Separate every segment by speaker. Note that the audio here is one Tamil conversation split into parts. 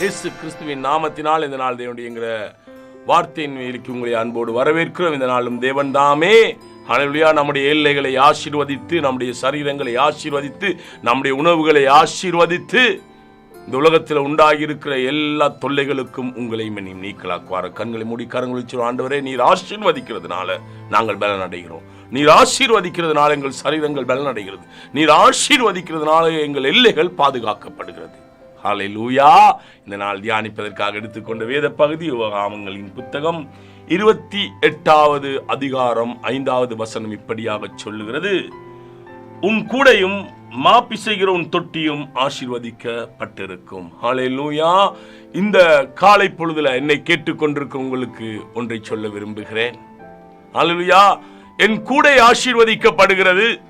Speaker 1: இயேசு கிறிஸ்துவின் நாமத்தினால் இந்த நாள் தேவனுடைய வார்த்தையின் மேலுக்கு உங்களை அன்போடு வரவேற்கிறோம். இந்த நாளும் தேவன் தாமே. ஹalleluya நம்முடைய எல்லைகளை ஆசீர்வதித்து நம்முடைய சரீரங்களை ஆசீர்வதித்து நம்முடைய உணவுகளை ஆசீர்வதித்து இந்த உலகத்தில் உண்டாகியிருக்கிற எல்லா தொல்லைகளுக்கும் உங்களை நீ நீக்கலாக்குவார். கண்களை மூடி கரங்களை வச்சு ஆண்டவரே நீர் ஆசீர்வதிக்கிறதுனால நாங்கள் பலன் அடைகிறோம் நீர் ஆசீர்வதிக்கிறதுனால எங்கள் சரீரங்கள் பலன் அடைகிறது நீர் ஆசீர்வதிக்கிறதுனால எங்கள் எல்லைகள் பாதுகாக்கப்படுகிறது. ஹலை லூயா இந்த நாள் தியானிப்பதற்காக எடுத்துக்கொண்ட வேத பகுதி யுவகாமங்களின் புத்தகம் இருபத்தி எட்டாவது அதிகாரம் ஐந்தாவது வசனம் இப்படியாக சொல்லுகிறது. உன் கூடையும் மாப்பிசைகிற உன் தொட்டியும் ஆசீர்வதிக்கப்பட்டிருக்கும். ஹாலே லூயா இந்த காலை பொழுதுல என்னை கேட்டுக்கொண்டிருக்க உங்களுக்கு ஒன்றை சொல்ல விரும்புகிறேன். ஹலலுயா என் கூடை ஆசீர்வதிக்கப்படுகிறது.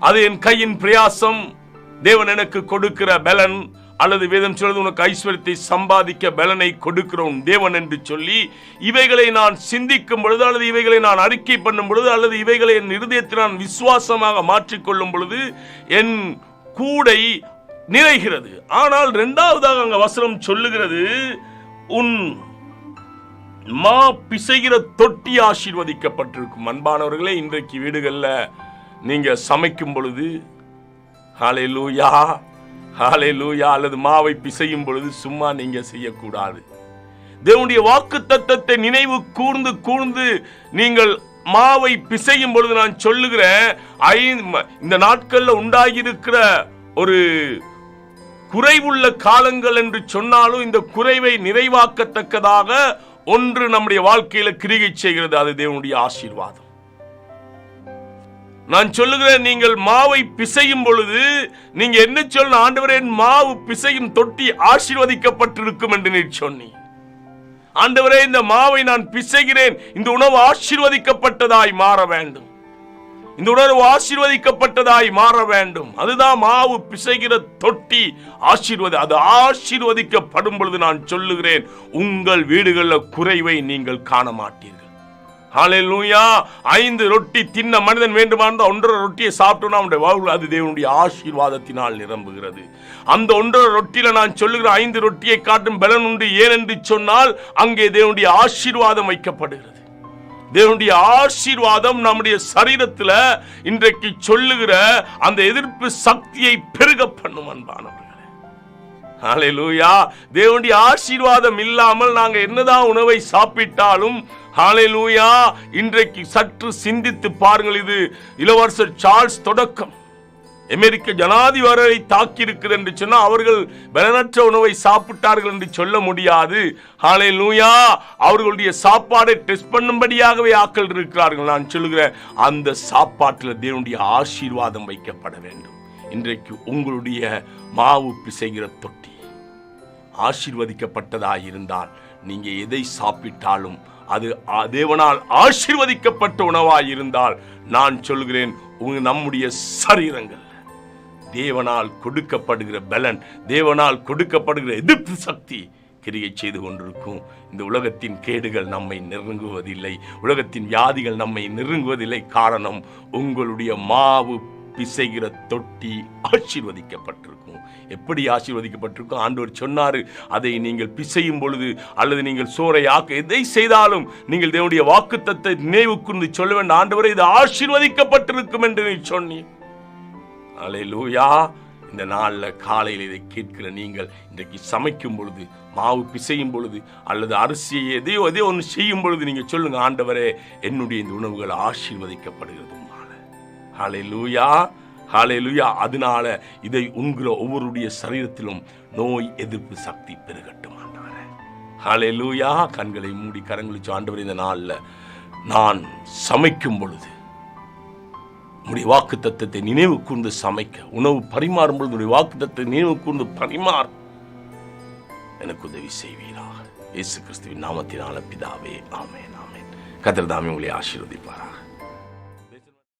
Speaker 1: அது என் கையின் பிரயாசம். தேவன் எனக்கு கொடுக்கிற பலன். அல்லது வேதம் சொல்வது உனக்கு ஐஸ்வர்யத்தை சம்பாதிக்க பலனை கொடுக்கிறோம் தேவன் என்று சொல்லி இவைகளை நான் சிந்திக்கும் பொழுது அல்லது இவைகளை நான் அறிக்கை பண்ணும் பொழுது அல்லது இவைகளை என் இருதயத்தில் நான் விசுவாசமாக மாற்றிக்கொள்ளும் பொழுது என் கூடை நிறைகிறது. ஆனால் இரண்டாவதாக அங்கே வசனம் சொல்லுகிறது உன் மா பிசைகிற தொட்டி ஆசீர்வதிக்கப்பட்டிருக்கும். அன்பானவர்களே இன்றைக்கு வீடுகளில் நீங்கள் சமைக்கும் பொழுது ஹாலே லூயா ஹாலே லூயா அல்லது மாவை பிசையும் பொழுது சும்மா நீங்க செய்யக்கூடாது. தேவனுடைய வாக்கு தத்தத்தை நினைவு கூர்ந்து கூர்ந்து நீங்கள் மாவை பிசையும் பொழுது நான் சொல்லுகிறேன் இந்த நாட்கள்ல உண்டாகியிருக்கிற ஒரு குறைவுள்ள காலங்கள் என்று சொன்னாலும் இந்த குறைவை நிறைவாக்கத்தக்கதாக ஒன்று நம்முடைய வாழ்க்கையில கிரிகை செய்கிறது. அது தேவனுடைய ஆசீர்வாதம். நான் சொல்லுகிறேன் நீங்கள் மாவை பிசையும் பொழுது நீங்க என்ன சொல்ல ஆண்டவரே மாவு பிசையும் தொட்டி ஆசீர்வதிக்கப்பட்டிருக்கும் என்று நீ சொன்னி ஆண்டவரே இந்த மாவை நான் பிசைகிறேன் இந்த உணவு ஆசீர்வதிக்கப்பட்டதாய் மாற வேண்டும். இந்த உணர்வு ஆசீர்வதிக்கப்பட்டதாய் மாற வேண்டும். அதுதான் மாவு பிசைகிற தொட்டி ஆசீர்வதி அது ஆசீர்வதிக்கப்படும் பொழுது நான் சொல்லுகிறேன் உங்கள் வீடுகளில் குறைவை நீங்கள் காண மாட்டீர்கள். ஹalleluya. ஐந்து ரொட்டி தின்ன மனிதன் வேண்டுமானால் ஒன்றரை ரொட்டியை சாப்பிட்டோம்னா அவனுடைய வாழ்வு அது தேவனுடைய ஆசீர்வாதத்தினால் நிரம்புகிறது. அந்த ஒன்றரை ரொட்டியில நான் சொல்லுகிற ஐந்து ரொட்டியை காட்டும் பலன் உண்டு. ஏனென்று சொன்னால் அங்கே தேவனுடைய ஆசீர்வாதம் வைக்கப்படுகிறது. தேவனுடைய ஆசீர்வாதம் நம்முடைய சரீரத்தில் இன்றைக்கு சொல்லுகிற அந்த எதிர்ப்பு சக்தியை பெருக பண்ணும் அன்பானவர்களே. ஹாலேலூயா தேவனுடைய ஆசீர்வாதம் இல்லாமல் நாங்க என்னதான் உணவை சாப்பிட்டாலும் ஹாலேலூயா இன்றைக்கு சற்று சிந்தித்து பாருங்கள் இது. இளவரசர் சார்ல்ஸ் தொடக்கம். அமெரிக்க ஜனாதிபதியை தாக்கி இருக்குது என்று சொன்னால் அவர்கள் பலனற்ற உணவை சாப்பிட்டார்கள் என்று சொல்ல முடியாது. ஹாலே லூயா அவர்களுடைய சாப்பாடை டெஸ்ட் பண்ணும்படியாகவே ஆக்கள் இருக்கிறார்கள். நான் சொல்லுகிறேன் அந்த சாப்பாட்டில் தேவனுடைய ஆசீர்வாதம் வைக்கப்பட வேண்டும். இன்றைக்கு உங்களுடைய மாவு பிசைகிற தொட்டி. ஆசீர்வதிக்கப்பட்டதாக இருந்தால் நீங்க எதை சாப்பிட்டாலும் அது தேவனால் ஆசீர்வதிக்கப்பட்ட உணவாக இருந்தால் நான் சொல்கிறேன் உங்க நம்முடைய சரீரங்கள். தேவனால் கொடுக்கப்படுகிற பலன் தேவனால் கொடுக்கப்படுகிற எதிர்ப்பு சக்தி கிரியை செய்து கொண்டிருக்கும். இந்த உலகத்தின் கேடுகள் நம்மை நெருங்குவதில்லை. உலகத்தின் வியாதிகள் நம்மை நெருங்குவதில்லை. காரணம் உங்களுடைய மாவு பிசைகிற தொட்டி ஆசீர்வதிக்கப்பட்டிருக்கும். எப்படி ஆசீர்வதிக்கப்பட்டிருக்கும்? ஆண்டவர் சொன்னார் அதை நீங்கள் பிசையும் பொழுது அல்லது நீங்கள் சோரை ஆக்க எதை செய்தாலும் நீங்கள் தேவனுடைய வாக்குத்தத்தை நினைவு கூர்ந்து சொல்ல வேண்டும். ஆண்டவரை இது ஆசீர்வதிக்கப்பட்டிருக்கும் என்று நீ சொன்னீர். இந்த நாளில் காலையில் இதை கேட்கிற நீங்கள் இன்றைக்கு சமைக்கும் பொழுது மாவு பிசையும் பொழுது அல்லது அரிசியை எதையோ எதையோ ஒன்று செய்யும் பொழுது நீங்கள் சொல்லுங்கள் ஆண்டவரே என்னுடைய இந்த உணவுகள் ஆசீர்வதிக்கப்படுகிறது. ஹாலே லூயா ஹாலே லூயா அதனால இதை உண்கிற ஒவ்வொருடைய சரீரத்திலும் நோய் எதிர்ப்பு சக்தி பெருகட்டும் ஆண்டவரே. ஹாலே லூயா கண்களை மூடி கரங்களிச்சு ஆண்டவர் இந்த நாளில் நான் சமைக்கும் பொழுது உடைய வாக்கு தத்துவத்தை நினைவு கூர்ந்து சமைக்க உணவு பரிமாறும் பொழுது உடைய வாக்கு தத்துவத்தை நினைவு கூர்ந்து பரிமாற. எனக்கு உதவி செய்வீராக. இயேசு கிறிஸ்துவின் நாமத்தினால பிதாவே ஆமேன் ஆமேன். கத்திர உங்களை ஆசீர்வதிப்பாராக.